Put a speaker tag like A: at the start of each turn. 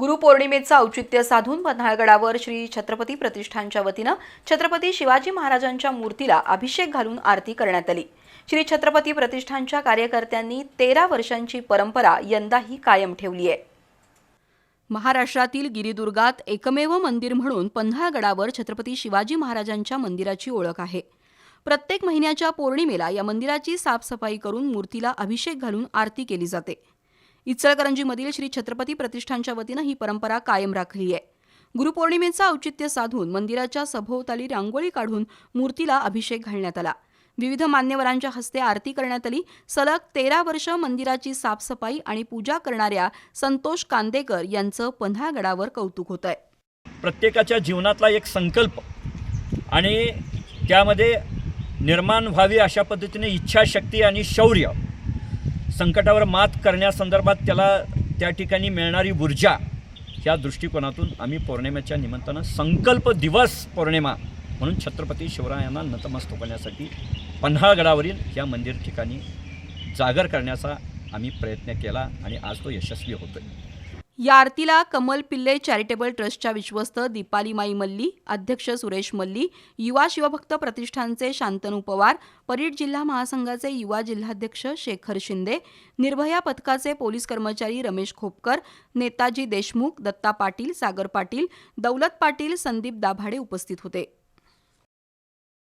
A: गुरुपौर्णिमेचं औचित्य साधून पन्हाळगडावर श्री छत्रपती प्रतिष्ठानच्या वतीनं छत्रपती शिवाजी महाराजांच्या मूर्तीला अभिषेक घालून आरती करण्यात आली. श्री छत्रपती प्रतिष्ठानच्या कार्यकर्त्यांनी तेरा वर्षांची परंपरा यंदाही कायम ठेवली आहे. महाराष्ट्रातील गिरिदुर्गात एकमेव मंदिर म्हणून पन्हाळगडावर छत्रपती शिवाजी महाराजांच्या मंदिराची ओळख आहे. प्रत्येक महिन्याच्या पौर्णिमेला या मंदिराची साफसफाई करून मूर्तीला अभिषेक घालून आरती केली जाते. इचलकरंजीमधील श्री छत्रपती प्रतिष्ठानच्या वतीनं ही परंपरा कायम राखली आहे. गुरुपौर्णिमेचं औचित्य साधून मंदिराच्या सभोवताली रांगोळी काढून मूर्तीला अभिषेक घालण्यात आला. विविध मान्यवरांच्या हस्ते आरती करण्यात आली. सलग तेरा वर्ष मंदिराची साफसफाई आणि पूजा करणाऱ्या संतोष कांदेकर यांचं पन्हाळगडावर कौतुक होत आहे
B: प्रत्येकाच्या जीवनातला एक संकल्प आणि त्यामध्ये निर्माण व्हावी अशा पद्धतीने इच्छाशक्ती आणि शौर्य संकटावर मात करण्यासंदर्भात त्याला त्या ठिकाणी मिळणारी ऊर्जा ह्या दृष्टिकोनातून आम्ही पौर्णिमेच्या निमित्तानं संकल्प दिवस पौर्णिमा म्हणून छत्रपती शिवरायांना नतमस्तक होण्यासाठी पन्हाळगडावरील या मंदिर ठिकाणी जागर करण्याचा आम्ही प्रयत्न केला आणि आज तो यशस्वी होतोय.
A: या आरतीला कमल पिल्ले चॅरिटेबल ट्रस्टच्या विश्वस्त दीपालीमाई मल्ली अध्यक्ष सुरेश मल्ली युवा शिवभक्त प्रतिष्ठानचे शांतनू पवार परीट जिल्हा महासंघाचे युवा जिल्हाध्यक्ष शेखर शिंदे निर्भया पथकाचे पोलीस कर्मचारी रमेश खोपकर नेताजी देशमुख दत्ता पाटील सागर पाटील दौलत पाटील संदीप दाभाडे उपस्थित होते.